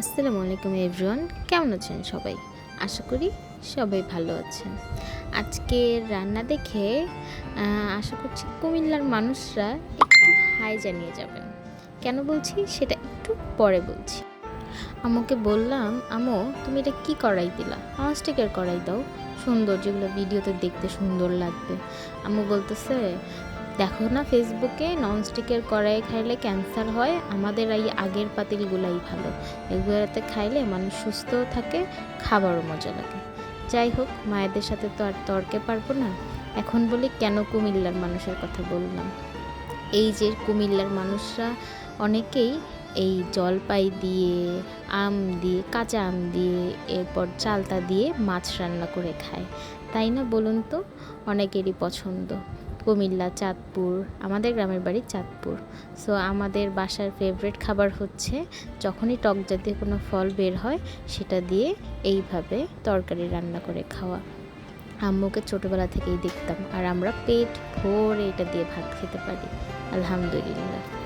আসসালামু আলাইকুম এভরিওয়ান, কেমন আছেন সবাই? আশা করি সবাই ভালো আছেন। আজকে রান্না দেখে আশা করছি কুমিল্লার মানুষরা একটু হাই জানিয়ে যাবেন। কেন বলছি? সেটা একটু পরে বলছি। আম্মুকে বললাম, আম্মু, তুমি এটা কি করাই দিলা? ননস্টিকের করাই দাও? সুন্দর, যেগুলো ভিডিওতে দেখতে সুন্দর লাগবে। আম্মু বলতেছে দেখো না ফেসবুকে ননস্টিকের কড়াই খাইলে ক্যান্সার হয়, আমাদের এই আগের পাতিলগুলাই ভালো। এগুলোতে খাইলে মানুষ সুস্থও থাকে, খাবারও মজা লাগে। যাই হোক, মায়েদের সাথে তো আর তর্কে পারব না। এখন বলি কেন কুমিল্লার মানুষের কথা বললাম? এই যে কুমিল্লার মানুষরা অনেকেই এই জলপাই দিয়ে, আম দিয়ে, কাঁচা আম দিয়ে, এরপর চালতা দিয়ে মাছ রান্না করে খায়। তাই না বলুন তো? অনেকেরই পছন্দ। কুমিল্লা, চাঁদপুর, আমাদের গ্রামের বাড়ি চাঁদপুর। সো আমাদের বাসার ফেভারিট খাবার হচ্ছে যখনই টক জাতীয় কোনো ফল বের হয়, সেটা দিয়ে এইভাবে তরকারি রান্না করে খাওয়া। আম্মুকে ছোটোবেলা থেকেই দেখতাম, আর আমরা পেট ভোর এটা দিয়ে ভাত খেতে পারি। আলহামদুলিল্লাহ।